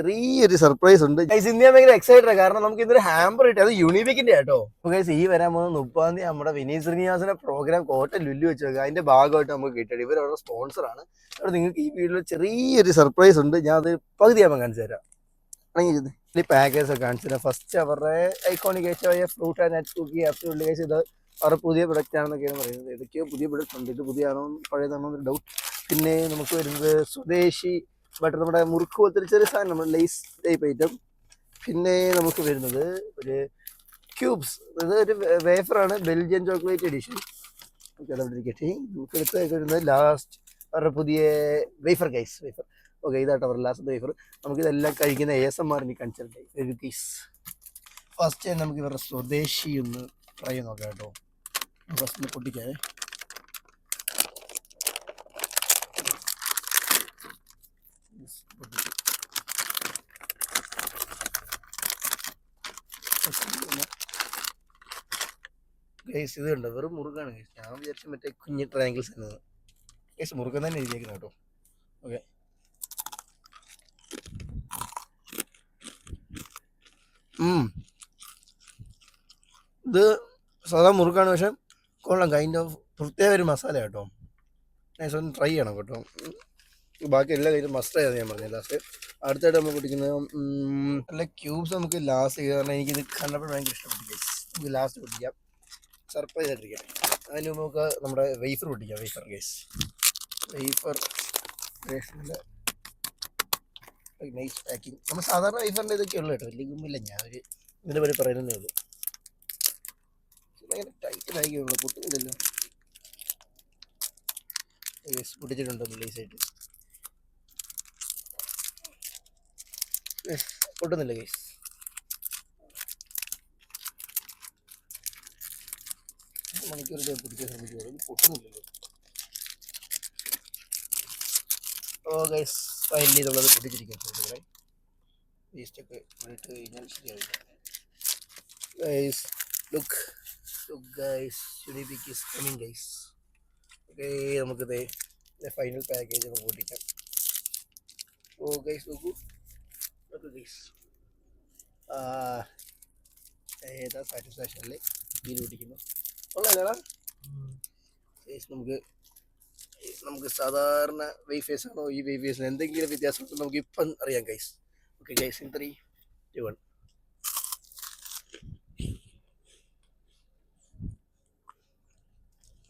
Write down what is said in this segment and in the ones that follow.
ചെറിയൊരു സർപ്രൈസ് ഉണ്ട്. ഇന്ന് ഭയങ്കര എക്സൈറ്റഡ് കാരണം നമുക്ക് ഇന്നൊരു ഹാമ്പർ കിട്ടി. അത് യൂണിബിക്കിന്റെ കേട്ടോ ഗൈസ് ഈ വരാൻ പോകുന്ന മുപ്പാം തീയതി നമ്മുടെ വിനീത് ശ്രീനിവാസന്റെ പ്രോഗ്രാം കോട്ട ലുല്ലു വെച്ച് വെക്കുക അതിന്റെ ഭാഗമായിട്ട് നമുക്ക് കിട്ടിയത്. ഇവർ അവരുടെ സ്പോൺസർ ആണ്. അവിടെ നിങ്ങൾക്ക് ഈ വീഡിയോയിൽ ചെറിയൊരു സർപ്രൈസ് ഉണ്ട്. ഞാൻ അത് പകുതിയാകുമ്പോൾ കാണിച്ചു തരാം. ഈ പാക്കേജ് ഒക്കെ കാണിച്ചു തരാം. ഫസ്റ്റ് അവരുടെ ഐക്കോണിക് ഏറ്റവും ഫ്രൂട്ട് ആൻഡ് നെറ്റ് കുക്കി ആപ്റ്റുള്ള കേസ് ഇത് അവരുടെ പുതിയ പ്രൊഡക്റ്റ് ആണെന്നൊക്കെയാണ് പറയുന്നത്. ഇതൊക്കെയോ പുതിയ പ്രൊഡക്റ്റ് ഉണ്ട്. ഇത് പുതിയതാണോ പഴയതാണോ ഡൗട്ട് പിന്നെ നമുക്ക് വരുന്നത് സ്വദേശി ബട്ടർ നമ്മുടെ മുറുക്ക് പോലത്തെ ഒരു ചെറിയ സാധനം നമ്മുടെ ലേസ് ടൈപ്പ് ഐറ്റം പിന്നെ നമുക്ക് വരുന്നത് ഒരു ക്യൂബ്സ് അതായത് ഒരു വേഫറാണ് ബെൽജിയൻ ചോക്ലേറ്റ് എഡിഷൻ കിട്ടി നമുക്ക് എടുത്ത് വരുന്നത് ലാസ്റ്റ് അവരുടെ പുതിയ വേഫർ ഗൈസ് വേഫർ ഓക്കെ ഇതാട്ടോ അവരുടെ ലാസ്റ്റ് വേഫർ നമുക്കിതെല്ലാം കഴിക്കുന്ന എ എസ് എം ആറിന് ഒരു പീസ് ഫസ്റ്റ് നമുക്ക് ഇവരുടെ സ്വദേശി ഒന്ന് ട്രൈ നോക്കാം കേട്ടോ. ഫസ്റ്റ് പൊട്ടിക്കാതെ Yes, പൊട്ടിച്ചു. ഗൈസ് ഇത് കണ്ടോ? വെറും മുറുകാണ് ഗൈസ് ഞാൻ വിചാരിച്ച മറ്റേ കുഞ്ഞ് ട്രയാങ്കിൾസ് എന്നത് ഗൈസ് മുറുകൻ തന്നെ എഴുതിയേക്കുന്നത് കേട്ടോ. ഓക്കെ ഇത് സാധാ മുറുക്കാണ് പക്ഷെ കൊള്ളാം. കൈൻഡ് ഓഫ് പ്രത്യേക ഒരു മസാല കേട്ടോ. നൈസ് ഒന്ന് ട്രൈ ചെയ്യണം കേട്ടോ. ബാക്കി എല്ലാ മസ്റ്റ് ആയത് ഞാൻ പറഞ്ഞത് ലാസ്റ്റ് അടുത്തായിട്ട് നമ്മൾ പിടിക്കുന്നത് അല്ല ക്യൂബ്സ് നമുക്ക് ലാസ്റ്റ് കാരണം എനിക്കിത് കണ്ടപ്പോൾ ഭയങ്കര ഇഷ്ടപ്പെട്ടു. നമുക്ക് ലാസ്റ്റ് പിടിക്കാം സർപ്രൈസ് ആയിട്ടിരിക്കാം. അതിന് മുമ്പ് നമുക്ക് നമ്മുടെ വെയ്ഫർ പിടിക്കാം wafer guys wafer nice packing നമ്മൾ സാധാരണ വൈഫറിന്റെ ഇതൊക്കെ ഉള്ളു കേട്ടോ. വലിയ ഗുമ്മില്ല ഞാൻ. ഒരു ഇതിന്റെ പേര് പറയുന്നതേ ഉള്ളൂ. ഭയങ്കര ടൈറ്റ് ബാഗുള്ളൂ പൊട്ടുന്നില്ലല്ലോ. പൊട്ടിച്ചിട്ടുണ്ട്? നൈസായിട്ട് പൊട്ടുന്നില്ല ഗൈസ് മണിക്കൂർ പിടിക്കാൻ ശ്രമിക്കുള്ളൂ ഇത് പൊട്ടുന്നില്ലല്ലോ. ഓ ഗൈസ് ഫൈനലി ഇതുള്ളത് പൊട്ടിച്ചിരിക്കും സുഹൃത്തുക്കളെ. വേസ്റ്റൊക്കെ ഇട്ട് കഴിഞ്ഞാൽ ശരിയാവില്ല. ഗൈസ് ലുക്ക് ലുക്ക് ഗൈസ് ഷുഡിബിക്ക് ഇസ് കമ്മിങ് ഗൈസ് ഓക്കെ നമുക്കിത് ഫൈനൽ പാക്കേജ് നമുക്ക് പൊട്ടിക്കാം. ഓ ഗൈസ് നോക്കൂ. നോക്കൂ this. ഏതാ സാറ്റിസ്ഫാക്ഷനിൽ ഇതിൽ പൊട്ടിക്കുന്നു ഉള്ളതല്ലടാ നമുക്ക് നമുക്ക് സാധാരണ വൈഫേസ് ആണോ ഈ വൈഫേസിന് എന്തെങ്കിലും വ്യത്യാസം നമുക്ക് ഇപ്പം അറിയാം guys okay guys in three two one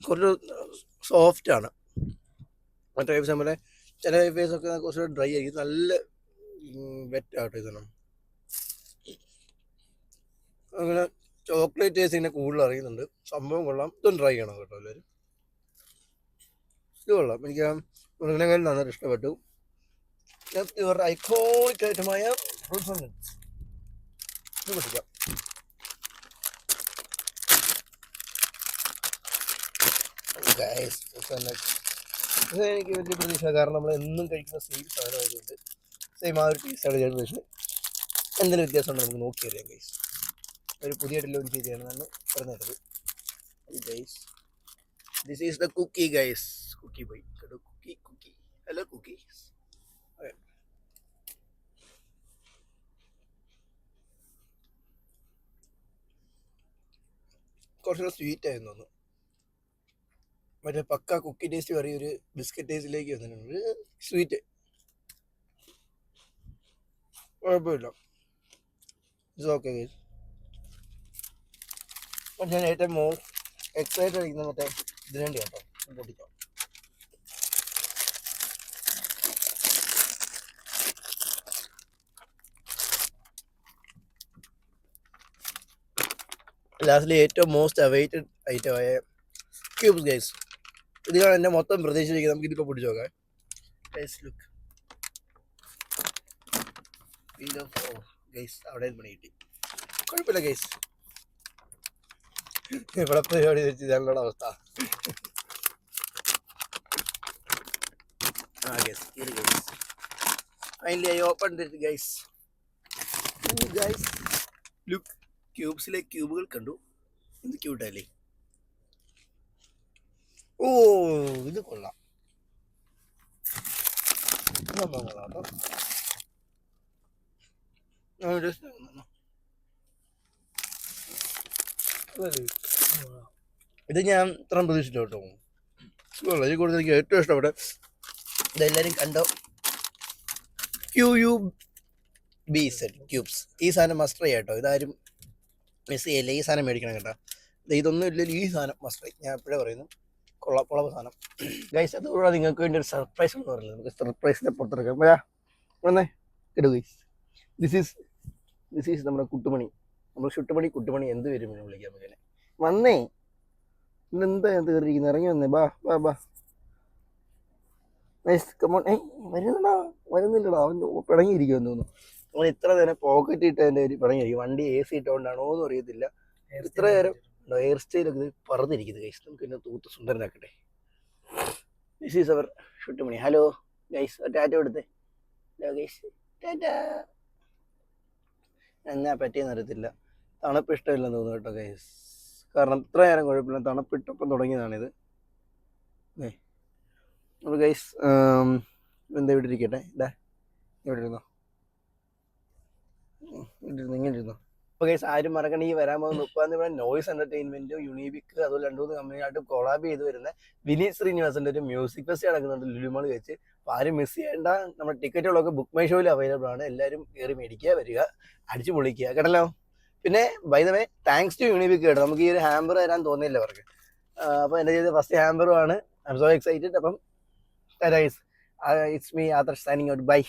കുറച്ച് ആണ്. മറ്റേ വൈഫേസ് പോലെ ചില ഒക്കെ കുറച്ച് ഡ്രൈ ആയിരിക്കും. നല്ല വെറ്റ് ആട്ടോ ഇതാണ് അങ്ങനെ ചോക്ലേറ്റ് ടേസ്റ്റ് ഇങ്ങനെ കൂടുതൽ അറിയുന്നുണ്ട്. സംഭവം കൊള്ളാം. ഇതും ട്രൈ ചെയ്യണം കേട്ടോ എല്ലാവരും. ഇത് കൊള്ളാം. എനിക്ക് മൃഗനങ്ങളിൽ നന്നായിട്ട് ഇഷ്ടപ്പെട്ടു. ഇവരുടെ ഐക്കോണിക് ഐറ്റമായ ഫ്രൂട്ട്സ് ഇത് പൊട്ടിക്കാം എനിക്ക് വലിയ പ്രതീക്ഷ കാരണം നമ്മൾ എന്നും കഴിക്കുന്ന സെയിം സാധനമായതുകൊണ്ട്. സെയിം ആ ഒരു ടേസ്റ്റാണ് ചെയ്യുന്നത് പക്ഷേ എന്തെങ്കിലും വ്യത്യാസമുണ്ടോ നമുക്ക് നോക്കി അറിയാം ഗൈസ് ഒരു പുതിയ ലോഞ്ച് ചെയ്തതാണെന്നാണ് പറഞ്ഞത് guys this is the cookie guys cookie bye കേട്ടോ കുക്കി കുക്കി ഹലോ കുക്കി കുറച്ചുകൂടെ സ്വീറ്റ് ആയിരുന്നു തോന്നുന്നു. മറ്റേ പക്ക കുക്കി ടേസ്റ്റ് പറയും ഒരു ബിസ്ക്കറ്റ് ടേസ്റ്റിലേക്ക് വന്നിട്ടുണ്ട്. സ്വീറ്റ് കുഴപ്പമില്ല ഇറ്റ്സ് ഓക്കെ ഗൈസ് അപ്പം ഞാൻ ഏറ്റവും മോ എക്സൈറ്റഡ് ആയിരിക്കുന്നത് മറ്റേ ഇതിനു വേണ്ടി കേട്ടോ പൊട്ടിക്കാം ലാസ്റ്റിൽ ഏറ്റവും മോസ്റ്റ് അവൈറ്റഡ് ഐറ്റമായ ക്യൂബ്സ് ഗൈസ് ഇതിലാണ് എന്റെ മൊത്തം പ്രതീക്ഷിച്ചിരിക്കുന്നത്. നമുക്ക് ഇതിപ്പോൾ പിടിച്ചു നോക്കാം. Guys look feel of oh guys അവിടെ പണി കിട്ടി. കുഴപ്പമില്ല ഗൈസ് ഇവിടെ പരിപാടി വെച്ച് ഞങ്ങളുടെ അവസ്ഥ. ആ ഗൈസ് ഇത് guys finally I open it guys guys look ക്യൂബ്സിലെ ക്യൂബുകൾ കണ്ടു. ഇത് ക്യൂട്ടല്ലേ ഓ ഇത് കൊള്ളാം. കൊള്ളാം കേട്ടോ. ആ, just ഒന്ന്. ഇത് ഞാൻ ഇത്രയും പ്രതീക്ഷിച്ചോട്ടോ വളരെ കൂടുതൽ എനിക്ക് ഏറ്റവും ഇഷ്ടപ്പെട്ട ഇതെല്ലാവരും കണ്ടോ? Q U B set cubes ഈ സാധനം മസ്റ്റർ ചെയ്യാട്ടോ ഇതാരും മിസ് ചെയ്യല്ലേ? ഈ സാധനം മേടിക്കണം കേട്ടോ. ഇതൊന്നും ഇല്ലല്ലോ. ഈ സാധനം മസ്റ്റർ ഞാൻ എപ്പോഴേ പറയുന്നു. കൊള്ള കൊളവ സാധനം. ഗൈസ് അതുകൂടാതെ നിങ്ങൾക്ക് വേണ്ടി ഒരു സർപ്രൈസ് എന്ന് പറയുന്നത്. നമുക്ക് സർപ്രൈസിനെ പുറത്തെടുക്കാം വരാ. വന്നേ. ഇടൂ guys this is this is നമ്മുടെ കുട്ടുമണി. നമ്മൾ ചുട്ടുമണി കുട്ടുമണി എന്ത് വരും എന്ന് വിളിക്കാൻ പറ്റുന്നത് വന്നേ. ഇന്നെന്താ എന്ത് കയറിയിരിക്കുന്നത് ഇറങ്ങി വന്നേ. ബാ ബാ ബാ. കമോൺ ഏയ് വരുന്നടാ വരുന്നില്ലടാ. അവൻ പിടങ്ങിയിരിക്കുമെന്ന് തോന്നുന്നു. അവൻ ഇത്ര നേരം പോക്കറ്റ് ഇട്ടതിന്റെ ഒരു പിടങ്ങിയിരിക്കും വണ്ടി എ സി ഇട്ടുകൊണ്ടാണോ എന്ന് അറിയത്തില്ല. ഇത്ര നേരം ഹെയർ സ്റ്റൈലൊക്കെ പറഞ്ഞിരിക്കുന്നത് ഗൈസ് നമുക്ക് എന്നെ തൂത്ത് സുന്ദരനാക്കട്ടെ. This is our ഷുട്ടുമണി hello guys ടാറ്റ എടുത്തേ. ഹലോ ഗൈസ് ടാറ്റ എന്നാ പറ്റിയെന്ന് അറിയത്തില്ല. തണുപ്പ് ഇഷ്ടമില്ലെന്ന് തോന്നുന്നു കേട്ടോ ഗൈസ് കാരണം ഇത്ര നേരം കുഴപ്പമില്ല തണുപ്പിട്ടപ്പം തുടങ്ങിയതാണിത്. ഏ അപ്പോൾ ഗൈസ് എന്താ ഇവിടെ ഇരിക്കട്ടെ? ഇതാ ഇവിടെ ഇരുന്നോ. ഇവിടെ ഇങ്ങനെ ഇരുന്നോ. അപ്പോൾ ആരും മറക്കണ ഈ വരാൻ പോകുന്ന മുപ്പാന്ന് ഇവിടെ നോയ്സ് എന്റർടൈൻമെന്റും യൂണിബിക്ക് അതുപോലെ രണ്ടു മൂന്ന് കൊളാബ് ചെയ്ത് വരുന്ന വിനീത് ശ്രീനിവാസന്റെ ഒരു മ്യൂസിക് ഫെസ്റ്റ് നടക്കുന്നുണ്ട് ലുലുമാൾ വെച്ച്. അപ്പോൾ ആരും മിസ് ചെയ്യേണ്ട നമ്മുടെ ടിക്കറ്റുകളൊക്കെ ബുക്ക് മൈ ഷോയിൽ അവൈലബിൾ ആണ്. എല്ലാവരും കയറി മേടിക്കുക വരിക അടിച്ചു പൊളിക്കുക കേട്ടല്ലോ? പിന്നെ by way thanks to Unibic കേട്ടോ. നമുക്ക് ഈ ഒരു ഹാമ്പർ തരാൻ തോന്നിയില്ല അവർക്ക്. അപ്പോൾ എന്റെ ചെയ്ത ഫസ്റ്റ് ഹാമ്പറും ആണ്. ഐ എം സോ എക്സൈറ്റഡ് അപ്പം it's me Adar signing out bye